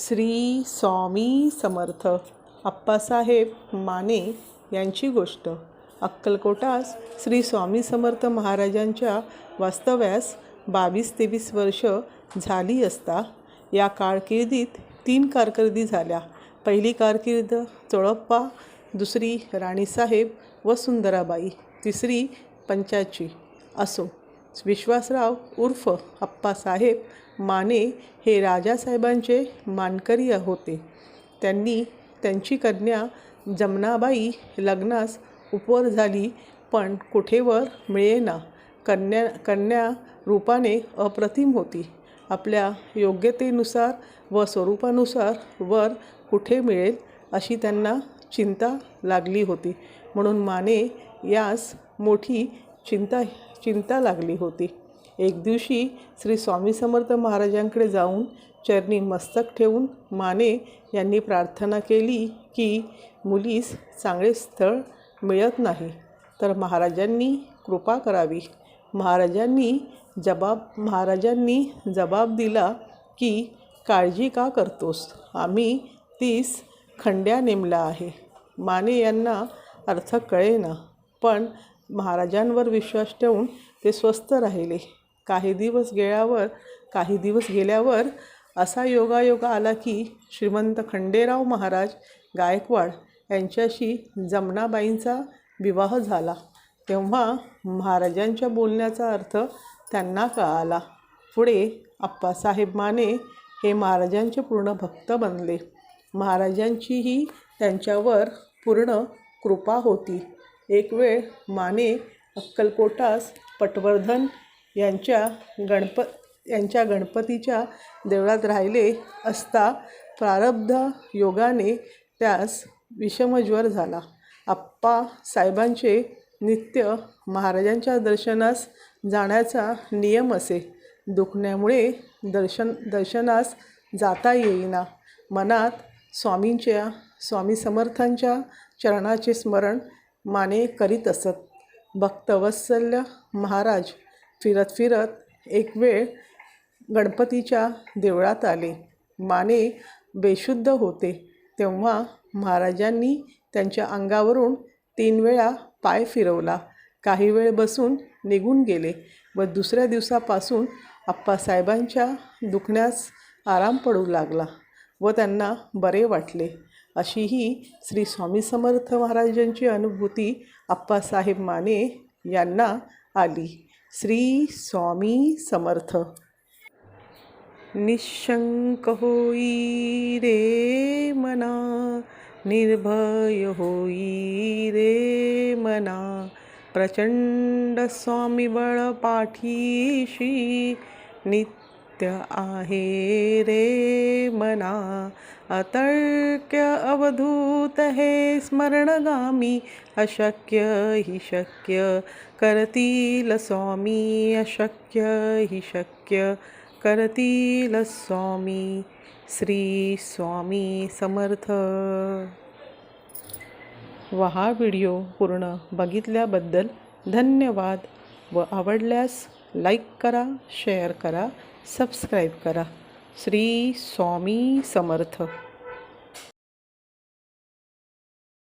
श्री स्वामी समर्थ. आप्पासाहेब माने यांची गोष्ट. अक्कलकोटास श्री स्वामी समर्थ महाराजांच्या वास्तव्यास बावीस तेवीस वर्ष झाली असता या कारकिर्दीत तीन कारकिर्दी झाल्या. पहिली कारकीर्द चोळप्पा दुसरी राणीसाहेब व सुंदराबाई तिसरी पंचाची असो. विश्वासराव उर्फ अप्पासाहेब माने हे राजासाहेबांचे मानकरी होते. त्यांनी त्यांची कन्या जमनाबाई लग्नास उपवर झाली पण कुठेवर मिळेना. कन्या कन्या रूपाने अप्रतिम होती. आपल्या योग्यतेनुसार व स्वरूपानुसार वर कुठे मिळेल अशी त्यांना चिंता लागली होती. म्हणून माने यास मोठी चिंता चिंता लागली होती. एक दिवशी श्री स्वामी समर्थ महाराजांकडे जाऊन चरणी मस्तक ठेवून माने यांनी प्रार्थना केली की मुलीस चांगले स्थळ मिळत नाही तर महाराजांनी कृपा करावी. महाराजांनी जबाब महाराजांनी जबाब दिला की काळजी का करतोस? आम्ही तीस खंड्या नेमला आहे. माने यांना अर्थ कळेना पण महाराजांवर विश्वास ठेवून ते स्वस्थ राहिले. काही दिवस गेल्यावर काही दिवस गेल्यावर असा योगायोग आला की श्रीमंत खंडेराव महाराज गायकवाड यांच्याशी जमनाबाईंचा विवाह झाला. तेव्हा महाराजांच्या बोलण्याचा अर्थ त्यांना कळाला. पुढे आप्पासाहेब माने हे महाराजांचे पूर्ण भक्त बनले. महाराजांचीही त्यांच्यावर पूर्ण कृपा होती. एक वेळ माने अक्कलकोटास पटवर्धन यांच्या गणप यांच्या गणपतीच्या देवळात राहिले असता प्रारब्ध योगाने त्यास विषमज्वर झाला. आप्पा साहेबांचे नित्य महाराजांच्या दर्शनास जाण्याचा नियम असे. दुखण्यामुळे दर्शन दर्शनास जाता येईना. मनात स्वामींच्या स्वामी समर्थांच्या चरणाचे स्मरण माने करीत असत. भक्तवत्सल्य महाराज फिरत फिरत एक वेळ गणपतीच्या देवळात आले. माने बेशुद्ध होते. तेव्हा महाराजांनी त्यांच्या अंगावरून तीन वेळा पाय फिरवला. काही वेळ बसून निघून गेले व दुसऱ्या दिवसापासून आप्पासाहेबांच्या दुखण्यास आराम पडू लागला व त्यांना बरे वाटले. अशी ही श्री स्वामी समर्थ महाराजांची अनुभूती आप्पासाहेब माने यांना आली. श्री स्वामी समर्थ. निशंक होई रे मना निर्भय होई रे मना प्रचंड स्वामीबळ पाठीशी नित्य आहे रे मना अतर्क्य अवधूत हे स्मरणगामी अशक्य हि शक्य करतील स्वामी अशक्य हि शक्य करतील स्वामी श्री स्वामी समर्थ. व हा व्हिडिओ पूर्ण बघितल्याबद्दल धन्यवाद व आवडल्यास लाईक करा शेअर करा सबस्क्राईब करा. श्री स्वामी समर्थ.